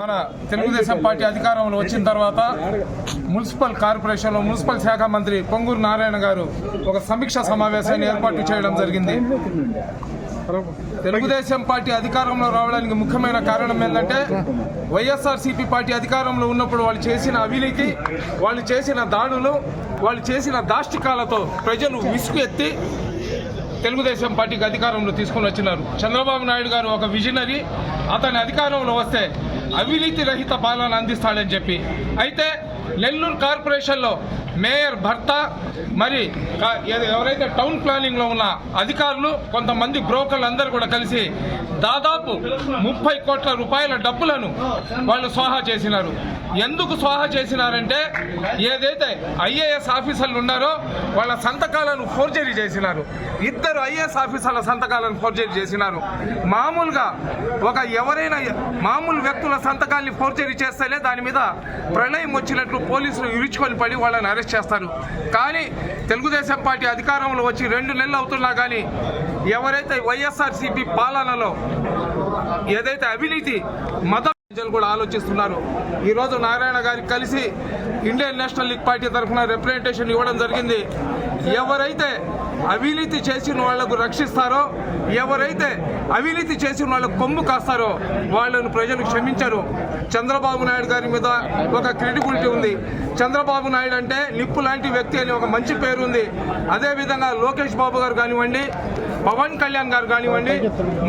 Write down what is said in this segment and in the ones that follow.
మన తెలుగుదేశం పార్టీ అధికారంలో వచ్చిన తర్వాత మున్సిపల్ కార్పొరేషన్లో మున్సిపల్ శాఖ మంత్రి పొంగూరు నారాయణ గారు ఒక సమీక్ష సమావేశాన్ని ఏర్పాటు చేయడం జరిగింది. తెలుగుదేశం పార్టీ అధికారంలో రావడానికి ముఖ్యమైన కారణం ఏంటంటే వైఎస్ఆర్సీపీ పార్టీ అధికారంలో ఉన్నప్పుడు వాళ్ళు చేసిన అవినీతి వాళ్ళు చేసిన దాడులు వాళ్ళు చేసిన దాష్టికాలతో ప్రజలు విసుగు ఎత్తి తెలుగుదేశం పార్టీకి అధికారంలో తీసుకొని వచ్చినారు. చంద్రబాబు నాయుడు గారు ఒక విజనరీ అతని అధికారంలో వస్తే అవినీతి రహిత పాలన అందిస్తాడని చెప్పి. అయితే నెల్లూరు కార్పొరేషన్లో మేయర్ భర్త మరి ఎవరైతే టౌన్ ప్లానింగ్లో ఉన్న అధికారులు కొంతమంది బ్రోకర్లు అందరూ కూడా కలిసి దాదాపు ముప్పై కోట్ల రూపాయల డబ్బులను వాళ్ళు స్వాహా చేసినారు. ఎందుకు స్వాహా చేసినారంటే ఏదైతే ఐఏఎస్ ఆఫీసర్లు ఉన్నారో వాళ్ళ సంతకాలను ఫోర్జరీ చేసినారు. ఇద్దరు ఐఏఎస్ ఆఫీసర్ల సంతకాలను ఫోర్జరీ చేసినారు. మామూలుగా ఒక ఎవరైనా మామూలు వ్యక్తుల సంతకాల్ని ఫోర్జరీ చేస్తేనే దాని మీద ప్రళయం వచ్చినట్లు పోలీసులు ఇరుచుకొని పడి వాళ్ళని అరెస్ట్ చేస్తారు కానీ తెలుగుదేశం పార్టీ అధికారంలో వచ్చి రెండు నెలలు అవుతున్నా కానీ ఎవరైతే వైఎస్ఆర్సీపీ పాలనలో ఏదైతే అవినీతి మత ప్రజలు కూడా ఆలోచిస్తున్నారు. ఈరోజు నారాయణ గారికి కలిసి ఇండియన్ నేషనల్ లీగ్ పార్టీ తరఫున రిప్రజెంటేషన్ ఇవ్వడం జరిగింది. ఎవరైతే అవినీతి చేసిన వాళ్ళకు రక్షిస్తారో ఎవరైతే అవినీతి చేసిన వాళ్ళకు కొమ్ము కాస్తారో వాళ్ళను ప్రజలు క్షమించరు. చంద్రబాబు నాయుడు గారి మీద ఒక క్రెడిబిలిటీ ఉంది. చంద్రబాబు నాయుడు అంటే నిప్పు లాంటి వ్యక్తి అని ఒక మంచి పేరు ఉంది. అదేవిధంగా లోకేష్ బాబు గారు కానివ్వండి పవన్ కళ్యాణ్ గారు కానివ్వండి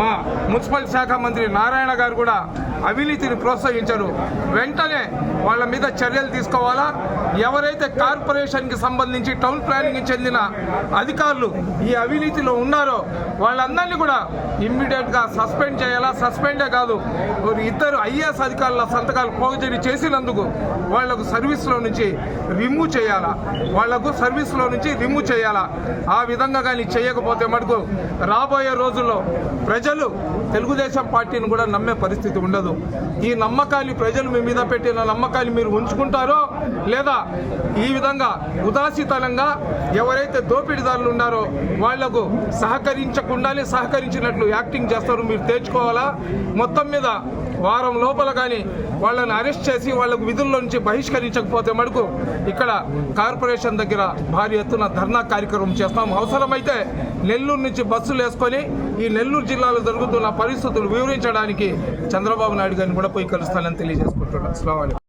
మా మున్సిపల్ శాఖ మంత్రి నారాయణ గారు కూడా అవినీతిని ప్రోత్సహించరు. వెంటనే వాళ్ళ మీద చర్యలు తీసుకోవాలా? ఎవరైతే కార్పొరేషన్కి సంబంధించి టౌన్ ప్లానింగ్కి చెందిన అధికారులు ఈ అవినీతిలో ఉన్నారో వాళ్ళందరినీ కూడా ఇమ్మీడియట్గా సస్పెండ్ చేయాలా? సస్పెండే కాదు. ఇద్దరు ఐఏఎస్ అధికారుల సంతకాలు పోగజేరి చేసినందుకు వాళ్ళకు సర్వీస్లో నుంచి రిమూవ్ చేయాలా? వాళ్ళకు సర్వీస్లో నుంచి రిమూవ్ చేయాలా? ఆ విధంగా కానీ చేయకపోతే మటుకు రాబోయే రోజుల్లో ప్రజలు తెలుగుదేశం పార్టీని కూడా నమ్మే పరిస్థితి ఉండదు. ఈ నమ్మకాలు ప్రజలు మీ మీద పెట్టిన నమ్మకాలు మీరు ఉంచుకుంటారో లేదా ఈ విధంగా ఉదాసీతనంగా ఎవరైతే దోపిడీదారులు ఉన్నారో వాళ్ళకు సహకరించకుండానే సహకరించినట్లు యాక్టింగ్ చేస్తారు మీరు తేల్చుకోవాలా? మొత్తం మీద వారం లోపల కానీ వాళ్ళని అరెస్ట్ చేసి వాళ్ళకు విధుల్లో నుంచి బహిష్కరించకపోతే మటుకు ఇక్కడ కార్పొరేషన్ దగ్గర భారీ ఎత్తున ధర్నా కార్యక్రమం చేస్తాం. అవసరమైతే నెల్లూరు నుంచి బస్సులు వేసుకొని ఈ నెల్లూరు జిల్లాలో జరుగుతున్న పరిస్థితులు వివరించడానికి చంద్రబాబు నాయుడు గారిని కూడా పోయి కలుస్తానని తెలియజేసుకుంటున్నాను. అస్సలం